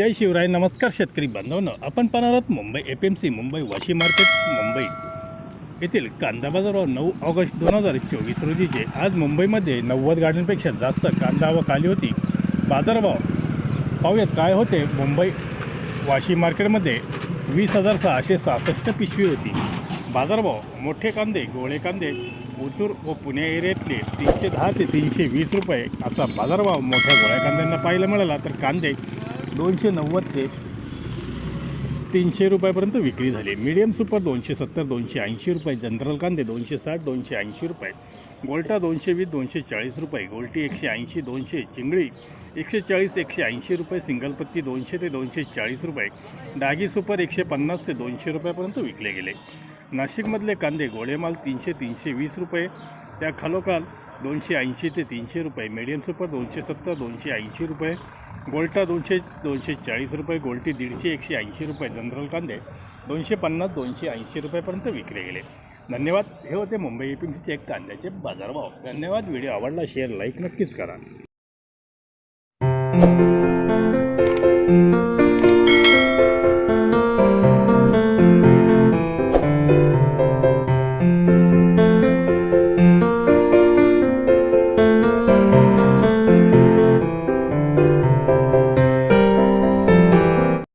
जय शिवराय नमस्कार शेतकरी बांधवांनो. आपण पाहणार आहोत Mumbai F M C Mumbai Vashi market Mumbai येथील कांदा बाजारावर नऊ ऑगस्ट दोन हजार चोवीस रोजीचे आज मुंबईमध्ये नव्वद गाड्यांपेक्षा जास्त कांदा आवक आली होती. बाजारभाव पाहूयात काय होते. मुंबई वाशी मार्केटमध्ये वीस हजार सहाशे सहासष्ट पिशवी होती. बाजारभाव मोठे कांदे गोळे कांदे उतूर व पुणे एरियातले तीनशे दहा ते तीनशे वीस रुपये असा बाजारभाव मोठ्या गोळ्या कांद्यांना पाहायला मिळाला. तर कांदे दोनशे नव्वद ते तीनशे रुपयापर्यंत विक्री झाली. मीडियम सुपर दोनशे सत्तर दोनशे ऐंशी रुपये जनरल कांदे दोनशे साठ दोनशे ऐंशी रुपये गोल्टा दोनशे वीस दोनशे चाळीस रुपये गोल्टी एकशे ऐंशी दोनशे चिंगळी एकशे चाळीस एकशे ऐंशी रुपये सिंगल पत्ती दोनशे ते दोनशे चाळीस रुपये डागी सुपर एकशे पन्नास ते दोनशे रुपयापर्यंत विकले गेले. नाशिकमधले कांदे गोळेमाल तीनशे तीनशे वीस रुपये त्या खालोखाल दोनशे ऐंशी ते तीनशे रुपये. मीडियम सुपर दोनशे सत्तर दोनशे ऐंशी रुपये. गोल्टा दोनशे दोनशे चाळीस रुपये. गोल्टी दीडशे एकशे ऐंशी रुपये. जनरल कांदे दोनशे पन्नास दोनशे ऐंशी रुपयापर्यंत विकले गेले. धन्यवाद. हे होते मुंबई एपीएमसीचे एक कांद्याचे बाजारभाव. धन्यवाद. व्हिडिओ आवडला शेअर लाईक नक्कीच करा.